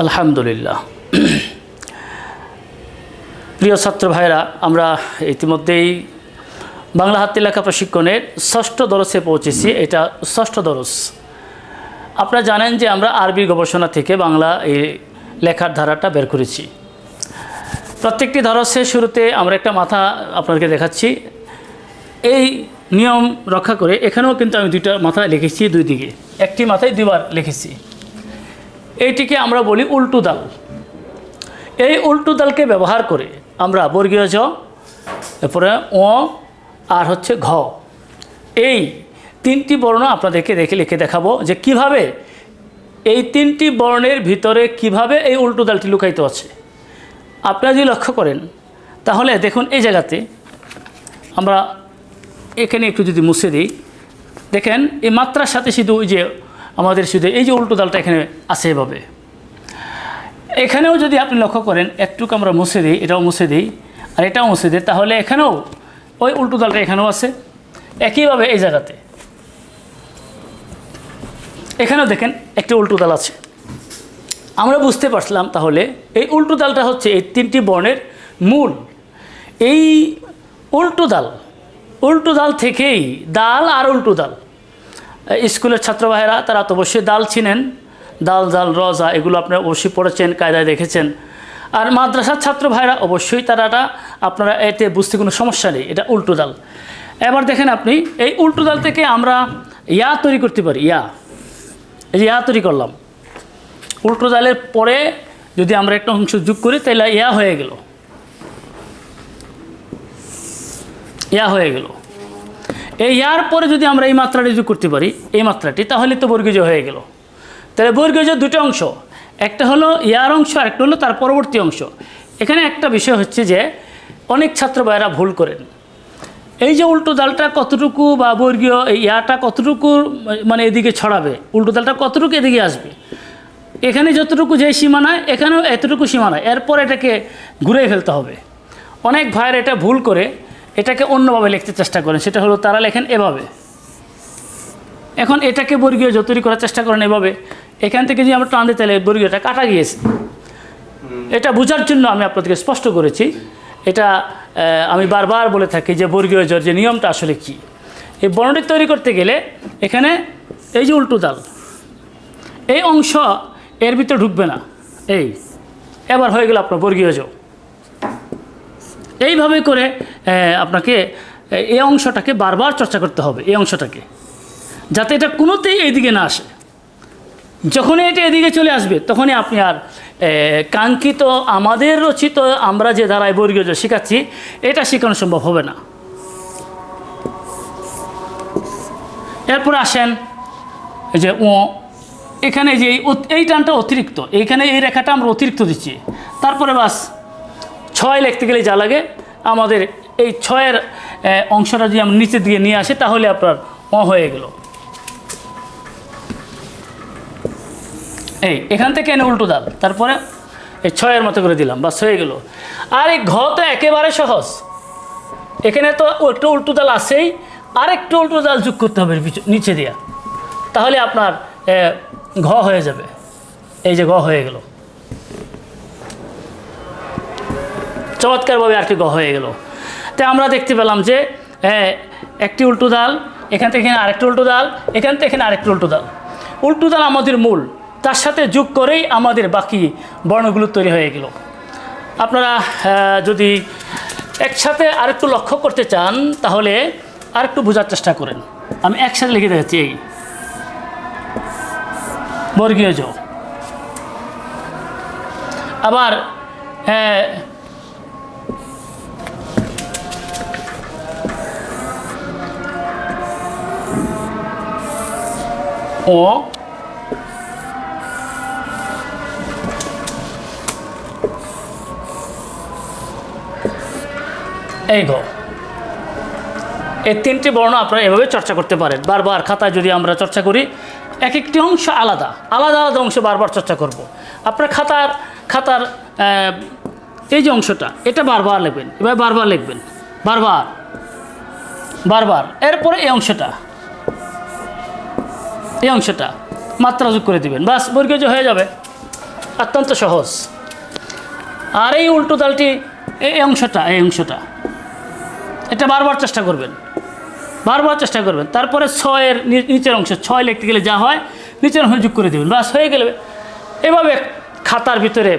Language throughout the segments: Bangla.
আলহামদুলিল্লাহ। প্রিয় ছাত্র ভাইরা আমরা ইতিমধ্যেই বাংলা হাতে লেখা প্রশিক্ষণের ষষ্ঠ দরসে পৌঁছেছি, এটা ষষ্ঠ দরস। আপনারা জানেন যে আমরা আরবি গবেষণা থেকে বাংলা এই লেখার ধারাটা বের করেছি। প্রত্যেকটি ধরসের শুরুতে আমরা একটা মাথা আপনাদেরকে দেখাচ্ছি। এই নিয়ম রক্ষা করে এখানেও কিন্তু আমি দুইটা মাথা লিখেছি দুই দিকে। একটি মাথায় দুবার লিখেছি। এইটিকে আমরা বলি উল্টো দাল। এই উল্টো দালকে ব্যবহার করে আমরা বর্গীয় জ, এরপরে ও আর হচ্ছে ঘ। এই তিনটি বর্ণ আপনাদেরকে দেখে লিখে দেখাবো যে কীভাবে এই তিনটি বর্ণের ভিতরে কীভাবে এই উল্টো দালটি লুকাইতে আছে। আপনারা যদি লক্ষ্য করেন, তাহলে দেখুন এই জায়গাতে আমরা এখানে একটু যদি মুছে দিই। দেখেন, এই মাত্রার সাথে শুধু ওই যে আমাদের শুধু এই যে উল্টো দালটা এখানে আছে এভাবে। এখানেও যদি আপনি লক্ষ্য করেন, একটুকু আমরা মুছে দিই, এটাও মুছে দিই, আর এটাও মুছে দিই, তাহলে এখানেও ওই উল্টো দালটা এখানেও আছে, একইভাবে এই জায়গাতে। এখানেও দেখেন একটি উল্টো দাল আছে। আমরা বুঝতে পারছিলাম তাহলে এই উল্টো দালটা হচ্ছে এই তিনটি বর্ণের মূল। এই উল্টো দাল উল্টো দাল থেকেই দাল আর উল্টো দাল। স্কুলের ছাত্র ভাইয়েরা তারা তো অবশ্যই দাল চিনেন। দাল দাল রজা, এগুলো আপনারা অবশ্যই পড়েছেন, কায়দায় দেখেছেন। আর মাদ্রাসার ছাত্র ভাইরা অবশ্যই তারাটা আপনারা এতে বুঝতে কোনো সমস্যা নেই, এটা উল্টো দাল। এবার দেখেন আপনি, এই উল্টো দাল থেকে আমরা ইয়া তৈরি করতে পারি, ইয়া। এই যে ইয়া তৈরি করলাম। উল্টো দালের পরে যদি আমরা একটা অংশ যোগ করি, তাহলে ইয়া হয়ে গেল। ইয়া হয়ে গেল। এই ইয়ার পরে যদি আমরা এই মাত্রাটি যোগ করতে পারি, এই মাত্রাটি, তাহলে তো বর্গীজ হয়ে গেল। তাহলে বর্গীজ দুটো অংশ, একটা হলো ইয়ার অংশ আর একটা হলো তার পরবর্তী অংশ। এখানে একটা বিষয় হচ্ছে যে, অনেক ছাত্র ভাইয়েরা ভুল করেন। এই যে উল্টো দালটা কতটুকু বা বর্গীয় এই ইয়াটা কতটুকু মানে এদিকে ছড়াবে, উল্টো দালটা কতটুকু এদিকে আসবে? এখানে যতটুকু যে সীমানায় এখানেও এতটুকু সীমানায় এরপর এটাকে ঘুরে ফেলতে হবে। অনেক ভাইয়ের এটা ভুল করে এটাকে অন্যভাবে লিখতে চেষ্টা করেন সেটা হলো তারা লেখেন এভাবে। এখন এটাকে বর্গীয় যতরি করার চেষ্টা করেন এভাবে এখান থেকে যদি আমরা টান দিই তাহলে বর্গীয়টা কাটা গিয়েছে। এটা বোঝার জন্য আমি আপনাদেরকে স্পষ্ট করেছি এটা আমি বারবার বলে থাকি যে বর্গীয় জর যে নিয়মটা আসলে কি। এই বর্ণটি তৈরি করতে গেলে এখানে এই যে উল্টো দাল এই অংশ এর ভিতরে ঢুকবে না এই এবার হয়ে গেল আপনার বর্গীয় জ এইভাবে করে আপনাকে এই অংশটাকে বারবার চর্চা করতে হবে, এই অংশটাকে। যাতে এটা কোনোতেই এইদিকে না আসে। যখনই এটা এদিকে চলে আসবে, তখনই আপনি আর কাঙ্ক্ষিত, আমাদের রচিত, আমরা যে ধারায় বর্গীয় যে শেখাচ্ছি, এটা শেখানো সম্ভব হবে না। এরপরে আসেন যে ও, এখানে যে এই টানটা অতিরিক্ত, এইখানে এই রেখাটা আমরা অতিরিক্ত দিচ্ছি। তারপরে বাস ছয় লিখতে গেলে যা লাগে, আমাদের এই ছয়ের অংশটা যদি আমরা নিচের দিকে নিয়ে আসি, তাহলে আপনার অ হয়ে গেল। এই, এখান থেকে এনে উল্টো দাল তারপরে এই ছয়ের মতো করে দিলাম, বাস হয়ে গেল। আর এই ঘ তো একেবারে সহজ। এখানে তো একটু উল্টো দাল আছেই, আর একটু উল্টো দাল যোগ করতে হবে নিচে দিয়া। তাহলে আপনার ঘ হয়ে যাবে। এই যে ঘ হয়ে গেল। চমৎকারভাবে আর কি গ হয়ে গেল। তাই আমরা দেখতে পেলাম যে হ্যাঁ একটি উল্টো দাল, এখান থেকে এখানে আরেকটি উল্টো দাল, এখান থেকে এখানে আরেকটি উল্টো দাল। উল্টো দাল আমাদের মূল, তার সাথে যোগ করেই আমাদের বাকি বর্ণগুলো তৈরি হয়ে গেল। আপনারা যদি একসাথে আরেকটু লক্ষ্য করতে চান, তাহলে আরেকটু বোঝার চেষ্টা করেন। আমি একসাথে লিখে দেখাচ্ছি এই। বর্গীয় জ আবার ও এই এই তিনটি বর্ণ আপনারা এভাবে চর্চা করতে পারেন। বারবার খাতায় যদি আমরা চর্চা করি এক একটি অংশ আলাদা আলাদা আলাদা অংশ বারবার চর্চা করব। আপনার খাতার খাতার এই যে অংশটা, এটা বারবার লিখবেন এবার বারবার লিখবেন, বারবার বারবার। এরপরে এই অংশটা। এই অংশটা মাত্রা যোগ করে দিবেন। বাস, বর্গীয় হয়ে যাবে, অত্যন্ত সহজ। আর এই উল্টো তালটি, এই অংশটা এই অংশটা, এটা বারবার চেষ্টা করবেন। বারবার চেষ্টা করবেন। তারপরে ছয়ের নিচের অংশ, ছয় লিখতে গেলে যা হয়, নিচের অংশ যোগ করে দেবেন। বাস, হয়ে গেলে এভাবে খাতার ভিতরে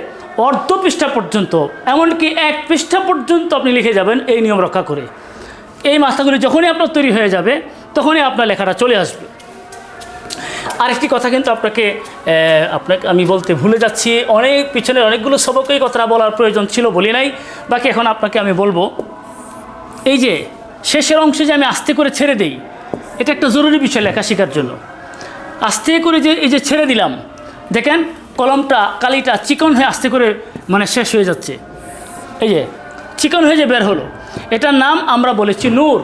অর্ধ পৃষ্ঠা পর্যন্ত, এমনকি এক পৃষ্ঠা পর্যন্ত আপনি লিখে যাবেন এই নিয়ম রক্ষা করে। এই মাথাগুলি যখনই আপনার তৈরি হয়ে যাবে, তখনই আপনার লেখাটা চলে আসবে। আরেকটি কথা কিন্তু আপনাকে আপনাকে আমি বলতে ভুলে যাচ্ছি। অনেক পিছনে অনেকগুলো সবকেই কথা বলার প্রয়োজন ছিল বলি নাই। বাকি এখন আপনাকে আমি বলব, এই যে শেষের অংশে যে আমি আস্তে করে ছেড়ে দেই, এটা একটা জরুরি বিষয় লেখা শেখার জন্য। আস্তে করে যে এই যে ছেড়ে দিলাম, দেখেন কলমটা, কালিটা চিকন হয়ে আস্তে করে মানে শেষ হয়ে যাচ্ছে। এই যে চিকন হয়ে যে বের হলো। এটার নাম আমরা বলেছি নূর।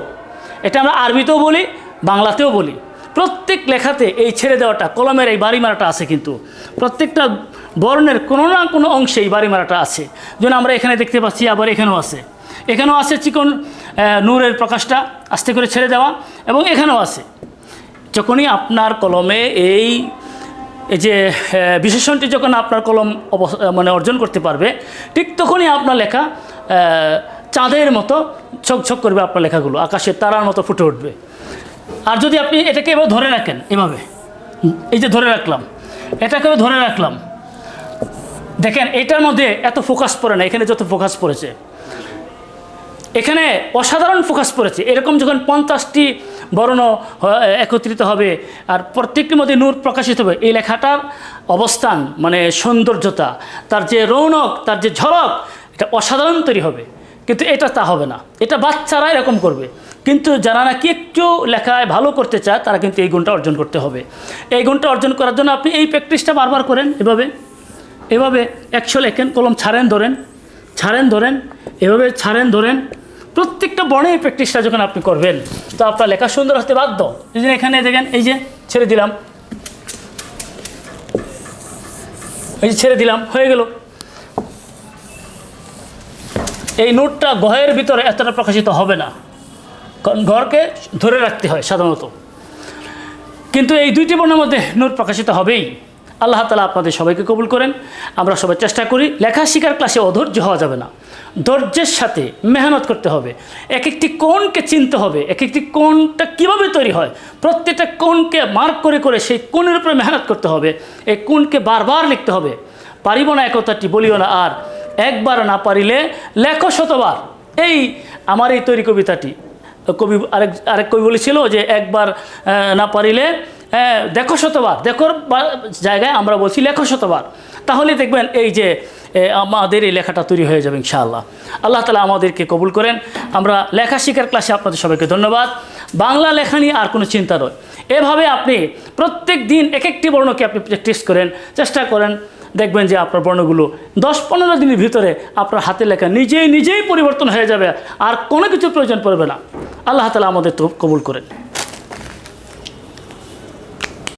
এটা আমরা আরবিতেও বলি, বাংলাতেও বলি। প্রত্যেক লেখাতে এই ছেড়ে দেওয়াটা, কলমের এই বাড়ি মারাটা আছে কিন্তু। প্রত্যেকটা বর্ণের কোনো না কোনো অংশে এই বাড়ি মারাটা আছে। যেন আমরা এখানে দেখতে পাচ্ছি, আবার এখানেও আছে। এখানেও আছে চিকন নূরের প্রকাশটা, আস্তে করে ছেড়ে দেওয়া, এবং এখানেও আছে। যখনই আপনার কলমে এই যে বিশেষণটি যখন আপনার কলম মানে অর্জন করতে পারবে, ঠিক তখনই আপনার লেখা চাঁদের মতো ছক ছকছক করবে আপনার লেখাগুলো। আকাশের তারার মতো ফুটে উঠবে। আর যদি আপনি এটাকে এভাবে ধরে রাখেন, এভাবে এই যে ধরে রাখলাম, এটাকে ধরে রাখলাম, দেখেন এটার মধ্যে এত ফোকাস পড়ে না, এখানে যত ফোকাস পড়েছে, এখানে অসাধারণ ফোকাস পড়েছে, এরকম যখন পঞ্চাশটি বর্ণ একত্রিত হবে, আর প্রত্যেকটির মধ্যে নূর প্রকাশিত হবে, এই লেখাটার অবস্থান মানে সৌন্দর্যতা, তার যে রৌনক, তার যে ঝলক, এটা অসাধারণ তৈরি হবে, কিন্তু এটা তা হবে না, এটা বাচ্চারা এরকম করবে। কিন্তু যারা নাকি একটু লেখায় ভালো করতে চায়, তারা কিন্তু এই গুণটা অর্জন করতে হবে। এই গুণটা অর্জন করার জন্য আপনি এই প্র্যাকটিসটা বারবার করেন এভাবে। এভাবে একশো লেখেন, কলম ছাড়েন, ধরেন। ছাড়েন, ধরেন। এভাবে ছাড়েন, ধরেন। প্রত্যেকটা বর্ণের প্র্যাকটিসটা যখন আপনি করবেন, তো আপনার লেখা সুন্দর হতে বাধ্য। এই যে এখানে দেখেন, এই যে ছেড়ে দিলাম। এই যে ছেড়ে দিলাম, হয়ে গেল। এই নোটটা গহের ভিতরে এতটা প্রকাশিত হবে না। কারণ ঘরকে ধরে রাখতে হয় সাধারণত। কিন্তু এই দুইটি বর্ণের মধ্যে নূর প্রকাশিত হবেই। আল্লাহ তালা আপনাদের সবাইকে কবুল করেন। আমরা সবাই চেষ্টা করি, লেখা শিকার ক্লাসে অধৈর্য হওয়া যাবে না। ধৈর্যের সাথে মেহনত করতে হবে। এক একটি কোণকে চিনতে হবে। এক একটি কোণটা কীভাবে তৈরি হয়? প্রত্যেকটা কোণকে মার্ক করে করে সেই কোণের উপরে মেহনত করতে হবে। এই কোণকে বারবার লিখতে হবে। পারিব না একতাটি, বলিও না আর। একবার না পারিলে লেখো শতবার। এই আমার এই তৈরি কবিতাটি। কবি আরেক আরেক কবি বলেছিল যে একবার না পারিলে দেখো শতবার দেখোর জায়গায় আমরা বলছি লেখো শতবার। তাহলে দেখবেন এই যে আমাদের এই লেখাটা তৈরি হয়ে যাবে ইনশাআল্লাহ। আল্লাহ তালা আমাদেরকে কবুল করেন। আমরা লেখা শিকার ক্লাসে আপনাদের সবাইকে ধন্যবাদ। বাংলা লেখা নিয়ে আর কোনো চিন্তা নয়। এভাবে আপনি প্রত্যেক দিন এক একটি বর্ণকে আপনি প্র্যাকটিস করেন, চেষ্টা করেন। দেখবেন যে আপনার বর্ণগুলো দশ পনেরো দিনের ভিতরে আপনার হাতে লেখা নিজেই নিজেই পরিবর্তন হয়ে যাবে আর কোনো কিছু প্রয়োজন পড়বে না। আল্লাহ তালা আমাদের তো কবুল করেন।